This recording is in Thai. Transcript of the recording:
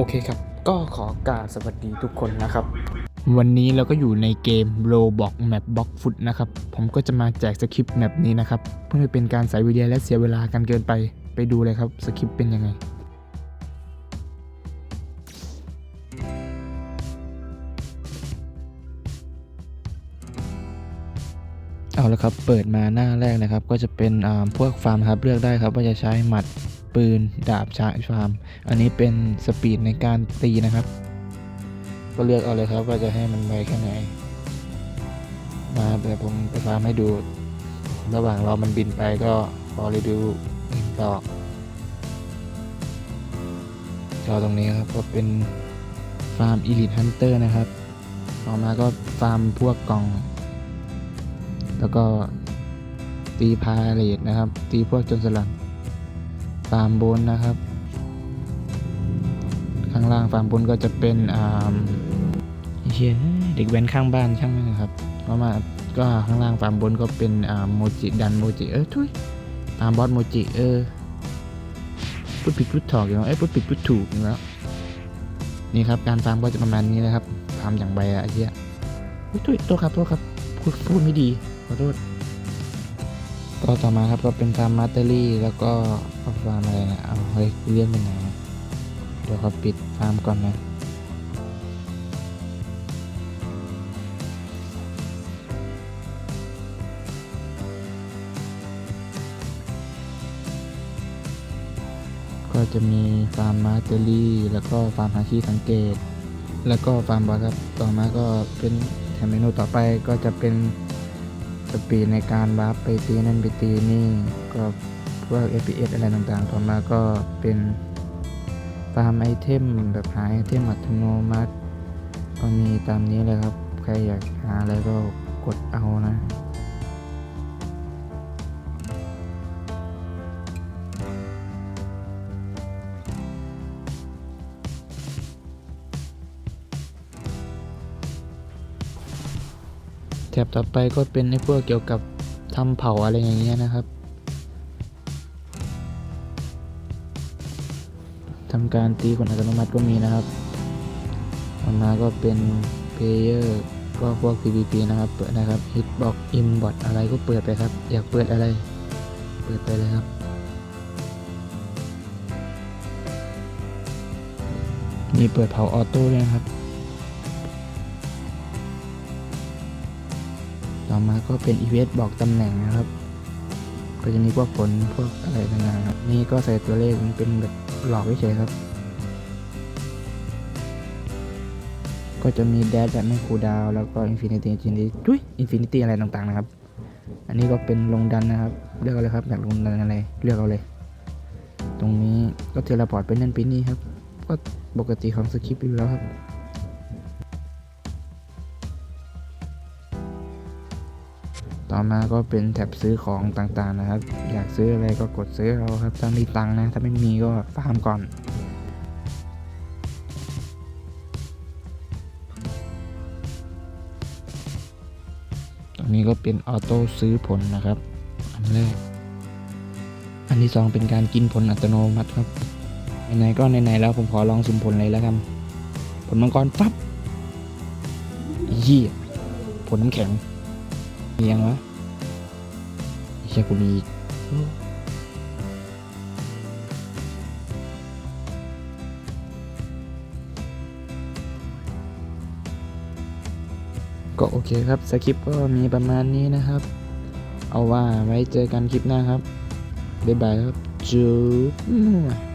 โอเคครับ ก็ขอกราบสวัสดีทุกคนนะครับ วันนี้เราก็อยู่ในเกม Roblox Map Box Foot นะครับ ผมก็จะมาแจกสคริปต์แมปนี้นะครับ เพื่อไม่เป็นการใส่วิดีโอและเสียเวลากันเกินไป ไปดูเลยครับสคริปต์เป็นยังไงเอาละครับ เปิดมาหน้าแรกนะครับ ก็จะเป็นพวกฟาร์มครับ เลือกได้ครับว่าจะใช้หมัด ปืน ดาบชาฟาร์ม อันนี้เป็นสปีดในการตีนะครับ ก็เลือกเอาเลยครับว่าจะให้มันไวแค่ไหน มาแต่ผมไปฟาร์มให้ดู ระหว่างรอมันบินไปก็ขอรีวิวหนึ่งดอกจอตรงนี้ครับก็เป็นฟาร์ม Elite Hunter นะครับ ต่อมาก็ฟาร์มพวกกล่อง แล้วก็ตีพาเลตนะครับ ตีพวกจนสลัด ฟาร์มบนนะครับ ข้างล่างฟาร์มบนก็จะเป็นอ่าเชียเด็กแว้นข้างบ้านช่างนะครับก็มาก็ข้างล่างฟาร์มบนก็เป็นอ่าโมจิดันโมจิเออทุยฟามบอสโมจิเออพูดผิดพูดถอกอย่างเอ้ยพูดผิดพูดถูกอยู่แล้วนี่ครับการฟาร์มก็จะประมาณนี้นะครับฟาร์มอย่างใบอะไอ้เหี้ยอุ๊ยทุยโทษครับโทษครับพูดพูดไม่ดีขอโทษ ก็ต่อมาครับก็เป็นฟาร์มมาสเตอรี่แล้วก็ฟาร์มอะไรนะเอาเฮ้ยเลื่อนไปไหนเดี๋ยวเขาปิดฟาร์มก่อนนะก็จะมีฟาร์มมาเตอรี่แล้วก็ฟาร์มฮาชิสังเกต แล้วก็ฟาร์มบอสครับต่อมาก็เป็นแถมเมนูต่อไปก็จะเป็น สปีดในการวาร์ปไปตีนั่นไปตีนี่ก็พวก FPS อะไรต่างๆ ต่อมาก็เป็นฟาร์มไอเทมแบบหาไอเทมอัตโนมัติ ก็มีตามนี้เลยครับ ใครอยากหาอะไรก็กดเอานะ แถบต่อไปก็เป็นในพวกเกี่ยวกับทำเผาอะไรอย่างเงี้ยนะครับทำการตีคนอัตโนมัติก็มีนะครับต่อมาก็เป็นเพลเยอร์ก็พวก PVP นะครับ เปิดนะครับ Hitbox Inbot อะไรก็เปิดไปครับ อยากเปิดอะไร เปิดไปเลยครับ มีเปิดเผาออโต้ด้วยครับ ต่อมาก็เป็นอีเวนต์บอกตำแหน่งนะครับ ก็จะมีพวกผลพวกอะไรต่างๆครับนี่ก็ใส่ตัวเลขมันเป็นแบบหลอกเฉยครับ ก็จะมีแดดแบบไม่คูดาวแล้วก็อินฟินิตี้จินดี้ดุยอินฟินิตี้อะไรต่างๆนะครับ อันนี้ก็เป็นลงดันนะครับ เลือกเอาเลยครับอยากลงดันอะไรเลือกเอาเลย ตรงนี้ก็เทเลพอร์ตไปนั่นไปนี่ครับ ก็ปกติของสคริปต์อยู่แล้วครับ ต่อมาก็เป็นแท็บซื้อของต่างๆนะครับ อยากซื้ออะไรก็กดซื้อเอาครับถ้ามีตังนะ ถ้าไม่มีก็ฟาร์มก่อน ตรงนี้ก็เป็นออโต้ซื้อผลนะครับ อันแรก อันที่สองเป็นการกินผลอัตโนมัติครับไหนๆก็ไหนๆแล้วผมขอลองสุ่มผลเลยแล้วกันผลมังกรปั๊บยี่ผลน้ำแข็ง มียังวะเชียกูมีก็โอเคครับ สคริปต์ก็มีประมาณนี้นะครับ เอาว่าไว้เจอกันคลิปหน้าครับ บ๊ายบายครับจูบ